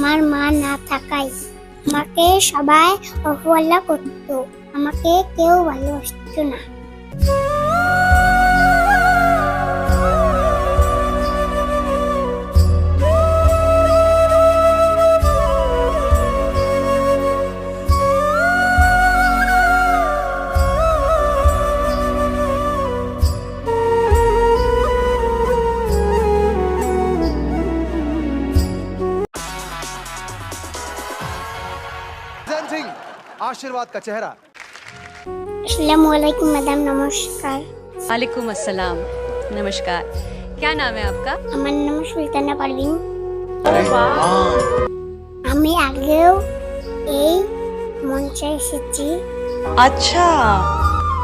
আমার মা না থাকায় আমাকে সবাই অবহেলা করতো। আমাকে কেউ ভালোবাসতো না। आशीर्वाद का चेहरा আসসালামু আলাইকুম ম্যাডাম নমস্কার वालेकुम अस्सलाम नमस्कार क्या नाम है आपका আমার নাম সুলতানা পারভিন আমি আগেও এই মঞ্চে এসেছি अच्छा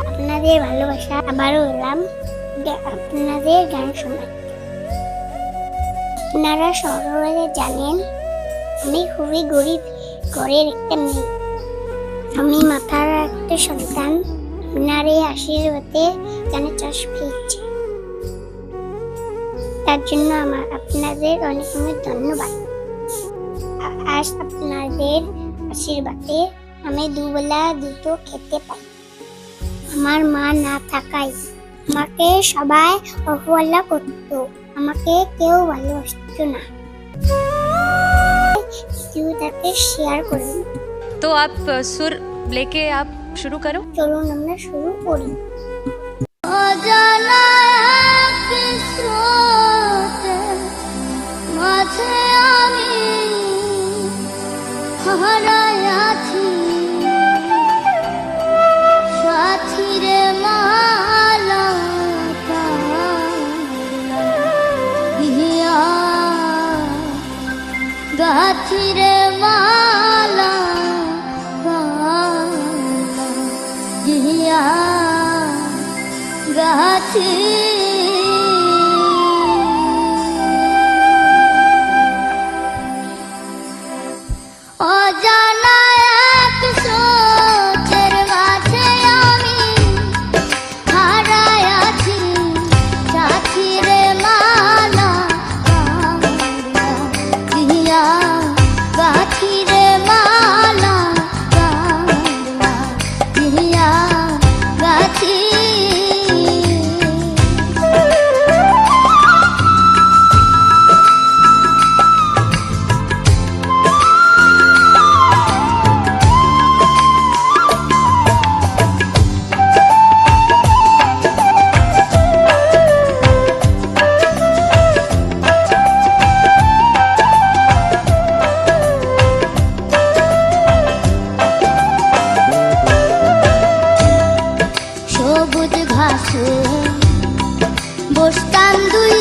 আপনাদের ভালোবাসা আবারও এলাম গে- আপনাদের গান শোনাতে আপনারা সকলে জানেন আমি খুবই গরিব ঘরের একটা মেয়ে আমি মাথার একটা সন্তান আপনার এই আশীর্বাদে গানে চাষ পেয়েছে তার জন্য আমার আপনাদের অনেক অনেক ধন্যবাদ। আজ আপনাদের আশীর্বাদে আমি দুবেলা দুটো খেতে পাই। আমার মা না থাকায় আমাকে সবাই অবহেলা করতো, আমাকে কেউ ভালোবাসতো না। কেউ তাকে শেয়ার করুন। तो आप अ, सुर लेके आप शुरू करो চলুন আমরা শুরু করি মাঝে আমি হারায়াছি সাথীরে মালা হিয়া গাছিরে গাছি বসতাম দুই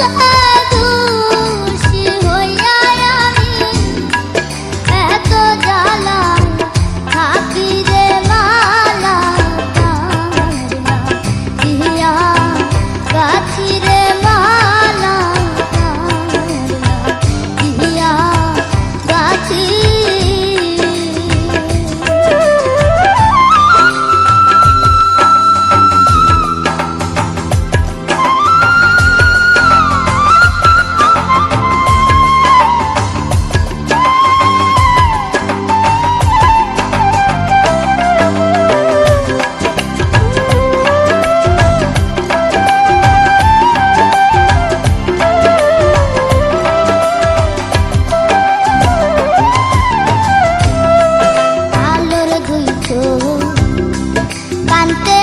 Cause I cante